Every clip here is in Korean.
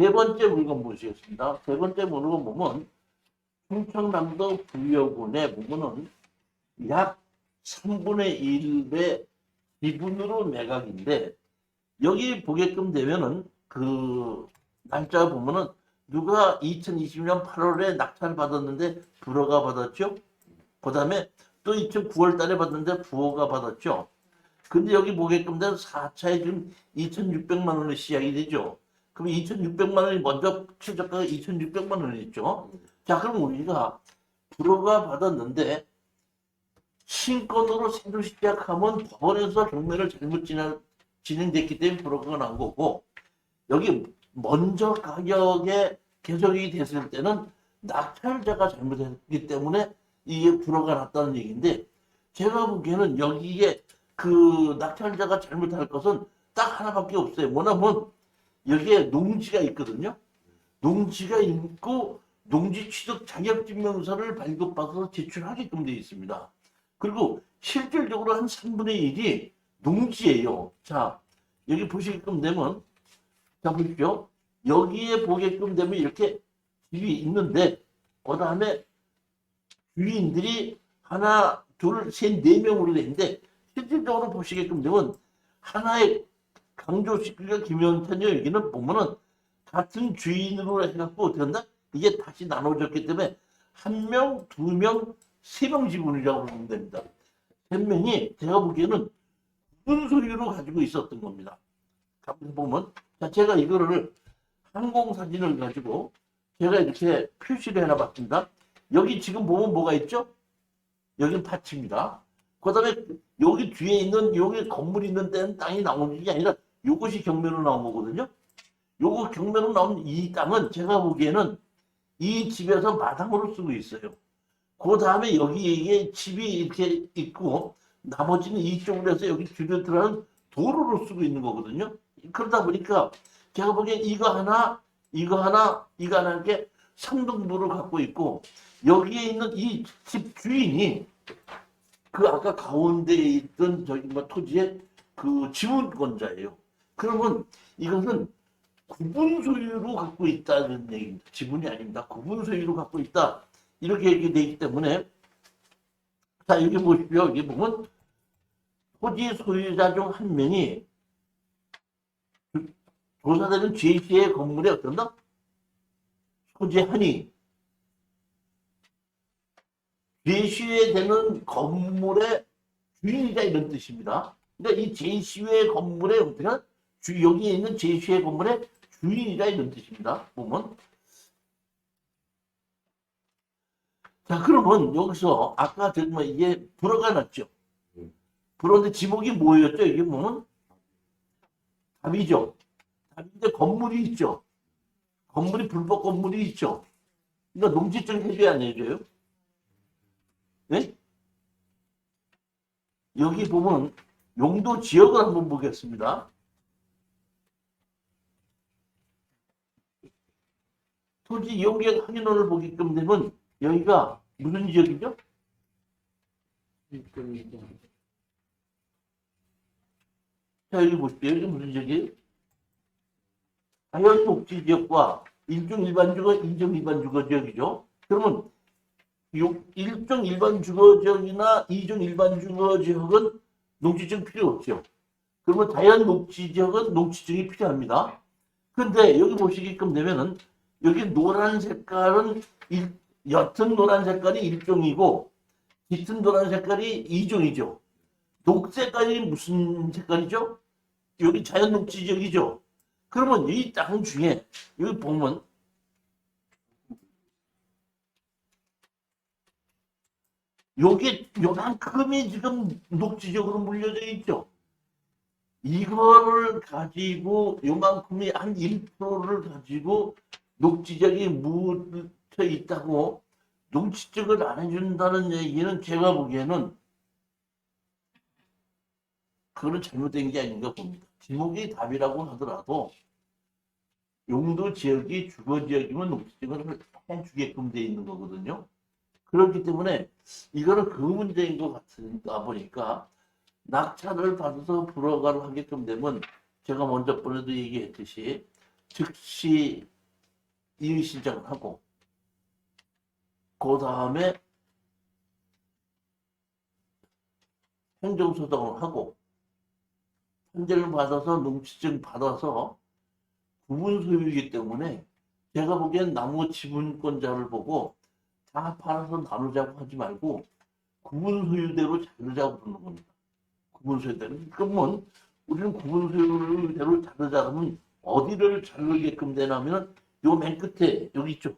세 번째 물건 보시겠습니다. 세 번째 물건 보면 충청남도 부여군에 보면은 약 3분의 1의 지분으로 매각인데 여기 보게끔 되면은 그 날짜 보면은 누가 2020년 8월에 낙찰 받았는데 불허가 받았죠? 그 다음에 또 2009월 달에 받았는데 부호가 받았죠? 근데 여기 보게끔 되면 4차에 지금 2,600만 원이 시작이 되죠? 그럼 2,600만 원이 먼저 최저가가 2,600만 원이었죠? 자, 그럼 우리가 불허가 받았는데 신권으로 새로 시작하면 법원에서 경매를 잘못 진행, 진행됐기 때문에 불허가 난 거고 여기 먼저 가격에 개정이 됐을 때는 낙찰자가 잘못했기 때문에 이게 불허가 났다는 얘기인데 제가 보기에는 여기에 그 낙찰자가 잘못할 것은 딱 하나밖에 없어요. 뭐냐면 여기에 농지가 있거든요. 농지가 있고 농지 취득 자격증명서를 발급받아서 제출하게끔 되어 있습니다. 그리고 실질적으로 한 3분의 1이 농지예요. 자, 여기 보시게끔 되면 자 보십시오. 여기에 보게끔 되면 이렇게 집이 있는데 그 다음에 주인들이 하나, 둘, 셋, 네 명으로 돼 있는데 실질적으로 보시게끔 되면 하나의 강조시키기가 김영찬이 여기는 보면은 같은 주인으로 해갖고 어떻게 한다? 이게 다시 나눠졌기 때문에 한 명, 두 명, 세 명 지분이라고 보면 됩니다. 세 명이 제가 보기에는 무슨 소리로 가지고 있었던 겁니다. 가끔 보면 자 제가 이거를 항공 사진을 가지고 제가 이렇게 표시를 해놔봤습니다. 여기 지금 보면 뭐가 있죠? 여기는 밭입니다. 그 다음에 여기 뒤에 있는 여기 건물 있는 데는 땅이 나오는 게 아니라 이것이 경매로 나온 거거든요. 요거 경매로 나온 이 땅은 제가 보기에는 이 집에서 마당으로 쓰고 있어요. 그 다음에 여기 이게 집이 이렇게 있고 나머지는 이쪽으로 해서 여기 뒤로 들어가는 도로로 쓰고 있는 거거든요. 그러다 보니까 제가 보기엔 이거 하나, 이거 하나, 이거 하나 이렇게 상등부를 갖고 있고 여기에 있는 이 집 주인이 그 아까 가운데에 있던 저기 뭐 토지의 그 지분권자예요. 그러면 이것은 구분 소유로 갖고 있다는 얘기입니다. 지분이 아닙니다. 구분 소유로 갖고 있다. 이렇게 얘기되기 때문에 자 여기 보십시오. 여기 보면 토지 소유자 중 한 명이 조사되는 제시의 건물에 어떤다? 소재하니 제시에 되는 건물의 주인이다 이런 뜻입니다. 그러니까 이 제시의 건물에 어떻게 주 여기에 있는 제시의 건물의 주인이다 이런 뜻입니다. 보면 자 그러면 여기서 아까 정말 이게 불어가 났죠. 불어인데 지목이 뭐였죠? 이게 보면 답이죠. 답인데 건물이 있죠. 건물이 불법 건물이 있죠. 그러니까 농지증 해줘야 안 해줘요? 네? 여기 보면 용도 지역을 한번 보겠습니다. 토지 이용계획 확인원을 보게끔 되면 여기가 무슨 지역이죠? 자 여기 보십시오. 여기 무슨 지역이에요? 자연 녹지 지역과 일종 일반 주거, 인정 일반 주거 지역이죠. 그러면 요 일종 일반 주거 지역이나 이종 일반 주거 지역은 농지증 필요 없죠. 그러면 자연 녹지 지역은 농지증이 필요합니다. 근데 여기 보시게끔 되면은 여기 노란 색깔은 일, 옅은 노란 색깔이 일종이고 짙은 노란 색깔이 이종이죠. 녹색깔이 무슨 색깔이죠? 여기 자연 녹지 지역이죠. 그러면 이 땅 중에 여기 보면 요게 요만큼이 지금 녹지적으로 물려져 있죠. 이거를 가지고 요만큼이 한 1%를 가지고 녹지적이 묻혀 있다고 농지적을 안 해준다는 얘기는 제가 보기에는 그거는 잘못된 게 아닌가 봅니다. 지목이 답이라고 하더라도 용도 지역이 주거 지역이면 농지적을 해주게끔 돼 있는 거거든요. 그렇기 때문에 이거는 그 문제인 것 같으니까 보니까 낙찰을 받아서 불허가를 하게끔 되면 제가 먼저 번에도 얘기했듯이 즉시 이의 신청을 하고 그 다음에 행정소송을 하고 판결을 받아서 농지증 받아서 구분 소유이기 때문에 제가 보기엔 나무 지분권자를 보고 다 팔아서 나누자고 하지 말고 구분 소유대로 자르자고 그러는 겁니다. 구분 소유대로. 그러면 우리는 구분 소유대로 자르자면 어디를 자르게끔 되냐면 요 맨 끝에 여기 있죠.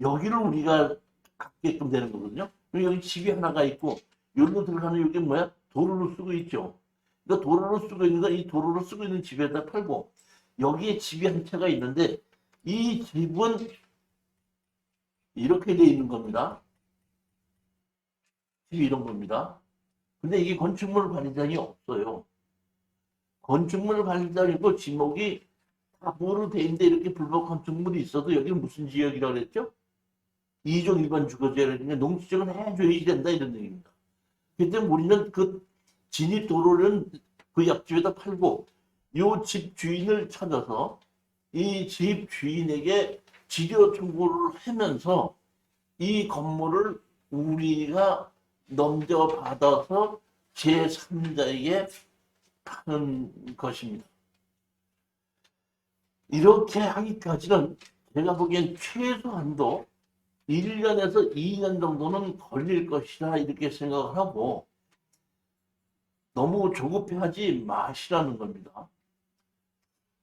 여기를 우리가 갖게끔 되는 거거든요. 여기 집이 하나가 있고 여기로 들어가는 여기 뭐야? 도로로 쓰고 있죠. 그러니까 도로로 쓰고 있는 건이 도로로 쓰고 있는 집에다 팔고 여기에 집이 한 채가 있는데 이 집은 이렇게 돼 있는 겁니다. 집이 이런 겁니다. 근데 이게 건축물 관리단이 없어요. 건축물 관리단이고 지목이 다 뭐로 돼 있는데 이렇게 불법 건축물이 있어도 여기는 무슨 지역이라고 그랬죠? 이종 일반 주거지역이니까 농지적은 해줘야 된다 이런 얘기입니다. 그때 우리는 그 진입 도로는 그 옆집에다 팔고 요 집 주인을 찾아서 이 집 주인에게 지료 청구를 하면서 이 건물을 우리가 넘겨받아서 제3자에게 파는 것입니다. 이렇게 하기까지는 제가 보기엔 최소한도 1년에서 2년 정도는 걸릴 것이다 이렇게 생각을 하고 너무 조급해하지 마시라는 겁니다.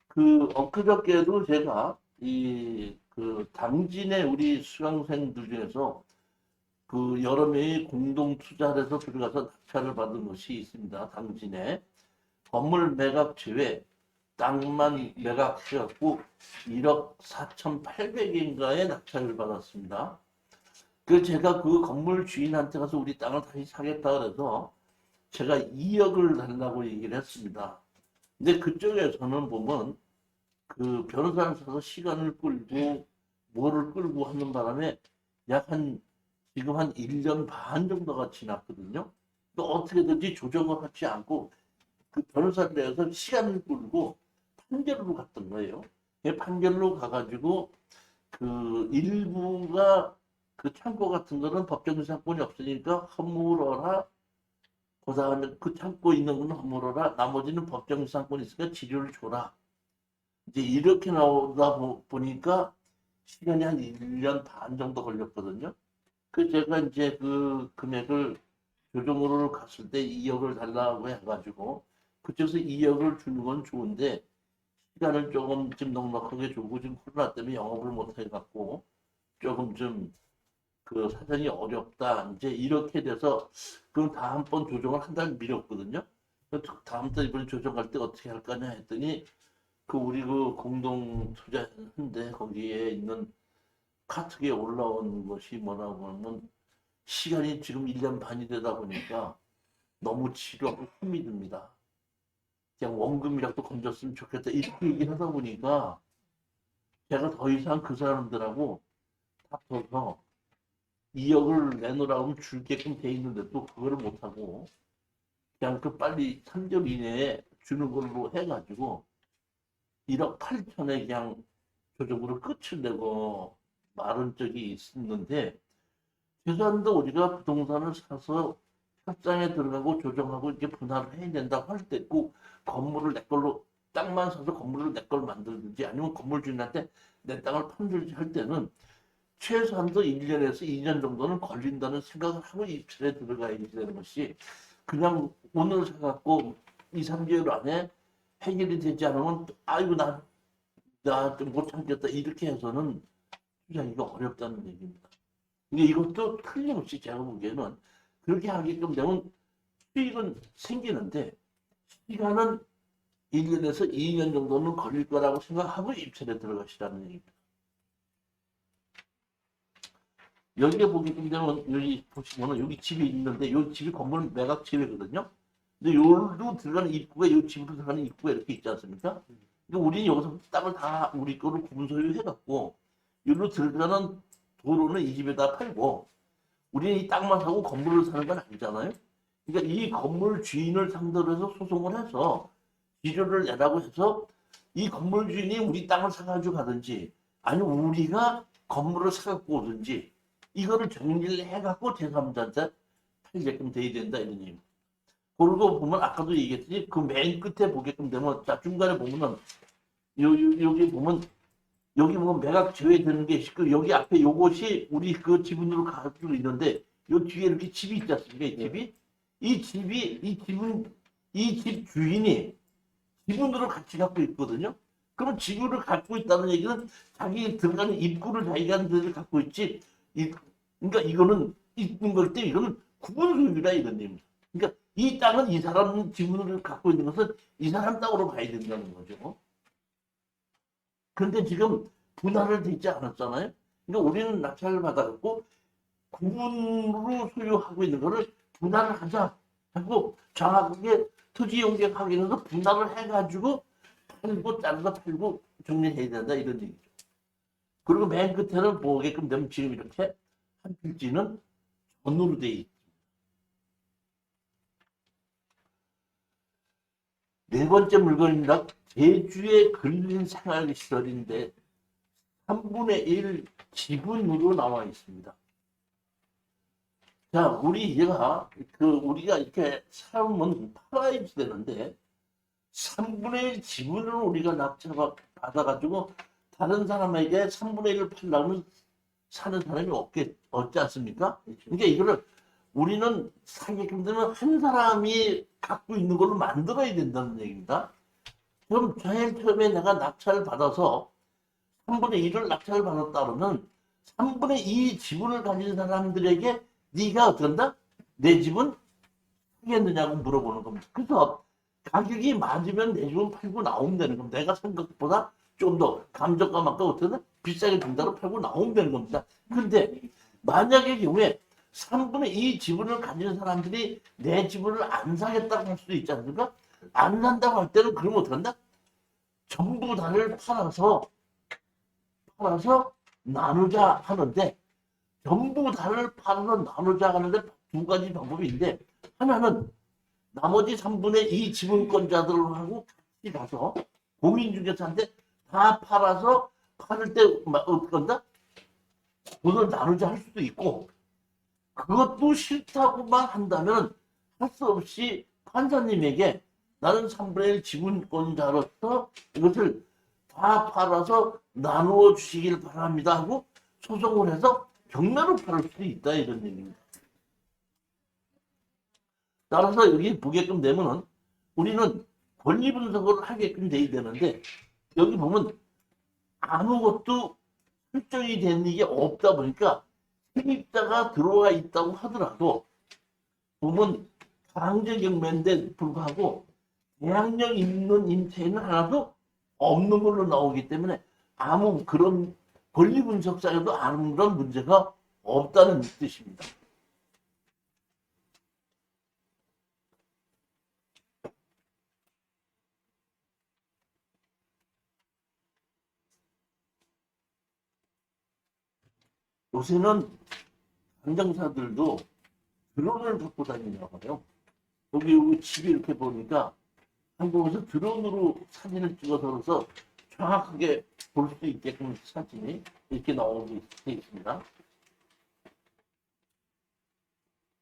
그 엊그저께도 제가 이 그 당진의 우리 수강생들 중에서 그 여러 명이 공동 투자를 해서 들어가서 낙찰을 받은 것이 있습니다. 당진에 건물 매각 제외 땅만 매각해갖고 1억 4,800인가에 낙찰을 받았습니다. 그 제가 그 건물 주인한테 가서 우리 땅을 다시 사겠다 그래서 제가 2억을 달라고 얘기를 했습니다. 근데 그쪽에서는 보면 그 변호사를 써서 시간을 끌고 뭐를 끌고 하는 바람에 약 한 지금 한 1년 반 정도가 지났거든요. 또 어떻게든지 조정을 하지 않고 그 변호사를 내서 시간을 끌고 판결로 갔던 거예요. 그 판결로 가가지고 그 일부가 그 창고 같은 거는 법정 상권이 없으니까 허물어라. 그 다음에 그 창고 있는 거는 허물어라. 나머지는 법정 상권이 있으니까 치료를 줘라. 이제 이렇게 나오다 보- 보니까 시간이 한 1년 반 정도 걸렸거든요. 그 제가 이제 그 금액을 조정으로 갔을 때 2억을 달라고 해가지고 그쪽에서 2억을 주는 건 좋은데 시간을 조금 좀 넉넉하게 주고 지금 코로나 때문에 영업을 못 해갖고 조금 좀 그 사정이 어렵다 이제 이렇게 돼서 그럼 다음 번 조정을 한 달 미뤘거든요. 그래서 다음 달 이번에 조정할 때 어떻게 할 거냐 했더니 그 우리 그 공동 투자했는데 거기에 있는 카톡에 올라온 것이 뭐라고 하면 시간이 지금 1년 반이 되다 보니까 너무 지루하고 힘이 듭니다. 그냥 원금이라도 건졌으면 좋겠다. 이렇게 얘기를 하다 보니까 제가 더 이상 그 사람들하고 다퉈서 2억을 내놓으라고 하면 줄게끔 돼 있는데도 그거를 못하고 그냥 그 빨리 3개월 이내에 주는 걸로 해가지고 1억 8천에 그냥 조정으로 끝을 내고 말은 적이 있었는데 최소한도 우리가 부동산을 사서 협상에 들어가고 조정하고 이렇게 분할을 해야 된다고 할 때 꼭 건물을 내 걸로 땅만 사서 건물을 내 걸로 만들든지 아니면 건물 주인한테 내 땅을 판들지 할 때는 최소한도 1년에서 2년 정도는 걸린다는 생각을 하고 입찰에 들어가야 되는 것이 그냥 오늘 사갖고 2, 3개월 안에 해결이 되지 않으면 아이고 나나못 참겠다 이렇게 해서는 투자하기가 어렵다는 얘기입니다. 근데 이것도 틀림없이 제가 보기에는 그렇게 하게끔 되면 수익은 생기는데 시간은 1년에서 2년 정도는 걸릴 거라고 생각하고 입찰에 들어가시라는 얘기입니다. 여기에 보게 되면 여기 보시면은 여기 집이 있는데 이 집이 건물 매각 제외거든요. 근데 여기로 들어가는 입구가 이 집으로 들어가는 입구가 이렇게 있지 않습니까? 그러니까 우리는 여기서 땅을 다 우리 거로 구분 소유해갖고 여기로 들어가는 도로는 이 집에다 팔고 우리는 이 땅만 사고 건물을 사는 건 아니잖아요. 그러니까 이 건물 주인을 상대로 해서 소송을 해서 지료를 내라고 해서 이 건물 주인이 우리 땅을 사가지고 가든지 아니면 우리가 건물을 사갖고 오든지 이거를 정리를 해갖고 제3자한테 팔게끔 돼야 된다 이런 얘기. 그러고 보면 아까도 얘기했듯이 그 맨 끝에 보게끔 되면 자 중간에 보면은 요, 요 여기 보면 여기 보면 매각 제외되는 게 있고 여기 앞에 요것이 우리 그 지분으로 가지고 있는데 요 뒤에 이렇게 집이 있지 않습니까? 이 집이 이 집이 이 집은 이 집 주인이 지분으로 같이 갖고 있거든요. 그럼 지분을 갖고 있다는 얘기는 자기 들어가는 입구를 자기가 데를 갖고 있지. 이, 그러니까 이거는 있는 걸 때 이거는 구분 소유라 이런 얘기입니다. 그러니까 이 땅은 이 사람 지분을 갖고 있는 것은 이 사람 땅으로 봐야 된다는 거죠. 근데 지금 분할을 되지 않았잖아요. 그러니까 우리는 낙찰을 받아갖고 구분으로 소유하고 있는 거를 분할을 하자. 하고 정확하게 토지 용격 확인해서 분할을 해가지고 팔고 잘라서 팔고 정리해야 된다 이런 얘기죠. 그리고 맨 끝에는 보게끔 되면 지금 이렇게 한 필지는 전으로 돼 있습니다. 네 번째 물건입니다. 제주의 근린 생활시설인데 3분의 1 지분으로 나와 있습니다. 자, 우리가 그 우리가 이렇게 살면 팔아야지 되는데 3분의 1 지분을 우리가 낙찰 받아가지고 다른 사람에게 3분의 1을 팔려면 사는 사람이 없겠, 없지 않습니까? 그러니까 이거를 우리는 되면 한 사람이 갖고 있는 걸로 만들어야 된다는 얘기입니다. 그럼 제일 처음에 내가 낙찰을 받아서 3분의 1을 낙찰을 받았다 그러면 3분의 2 지분을 가진 사람들에게 네가 어떤다? 내 집은 사겠느냐고 물어보는 겁니다. 그래서 가격이 맞으면 내 집은 팔고 나오면 되는 겁니다. 내가 산 것보다 좀 더 감정가 만큼 어떻게 비싸게 준다고 팔고 나오면 되는 겁니다. 근데 만약의 경우에 3분의 2 지분을 가진 사람들이 내 지분을 안 사겠다고 할 수도 있지 않습니까? 안 산다고 할 때는 그러면 어떡한다? 전부 다를 팔아서 팔아서 나누자 하는데 전부 다를 팔아서 나누자 하는데 두 가지 방법인데 하나는 나머지 3분의 2 지분권자들하고 같이 가서 공인중개사한테 다 팔아서 팔을 때 어떻게 한다? 돈을 나누자 할 수도 있고 그것도 싫다고만 한다면 할 수 없이 판사님에게 나는 3분의 1 지분권자로서 이것을 다 팔아서 나누어 주시길 바랍니다 하고 소송을 해서 경매로 팔을 수도 있다 이런 얘기입니다. 따라서 여기 보게끔 되면은 우리는 권리 분석을 하게끔 돼야 되는데 여기 보면 아무것도 설정이 된 게 없다 보니까 세입자가 들어와 있다고 하더라도 보면 강제 경매인데 불구하고 계약력 있는 임차인은 하나도 없는 걸로 나오기 때문에 아무 그런 권리 분석상에도 아무런 문제가 없다는 뜻입니다. 요새는 관장사들도 드론을 갖고 다니나 봐요. 여기 여기 집이 이렇게 보니까 한국에서 드론으로 사진을 찍어서 정확하게 볼 수 있게끔 사진이 이렇게 나오게 있습니다.